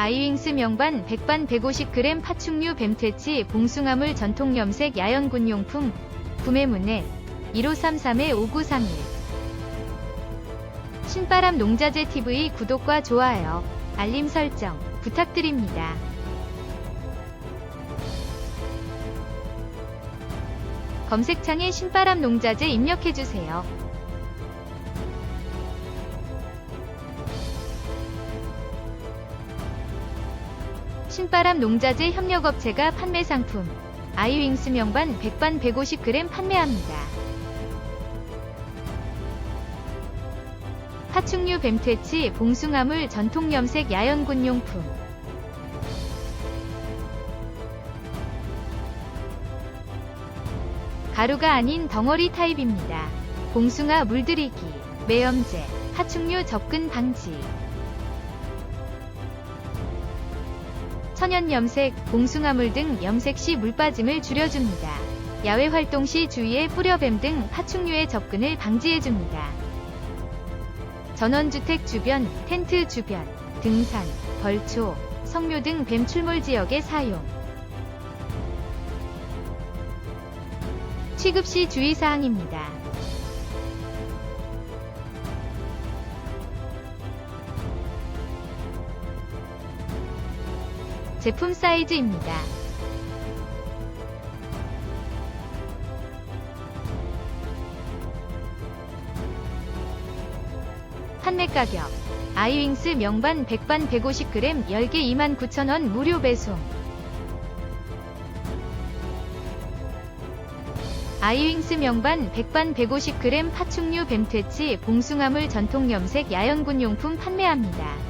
아이윙스 명반 100반 150g 파충류 뱀퇴치 봉숭아물 전통 염색 야연군용품 구매 문의 1533-5931 신바람 농자재 TV 구독과 좋아요, 알림 설정 부탁드립니다. 검색창에 신바람 농자재 입력해주세요. 신바람 농자재 협력업체가 판매 상품 아이윙스 명반 100반 150g 판매합니다. 파충류 뱀퇴치 봉숭아물 전통 염색 야연군용품 가루가 아닌 덩어리 타입입니다. 봉숭아 물들이기, 매염제, 파충류 접근 방지 천연 염색, 봉숭아물 등 염색 시 물빠짐을 줄여줍니다. 야외 활동 시 주위에 뿌려뱀 등 파충류의 접근을 방지해줍니다. 전원주택 주변, 텐트 주변, 등산, 벌초, 성묘 등뱀 출몰 지역에 사용. 취급 시 주의사항입니다. 제품 사이즈입니다. 판매 가격 아이윙스 명반 100반 150g 10개 29,000원 무료 배송 아이윙스 명반 100반 150g 파충류 뱀퇴치 봉숭아물 전통 염색 야연군용품 판매합니다.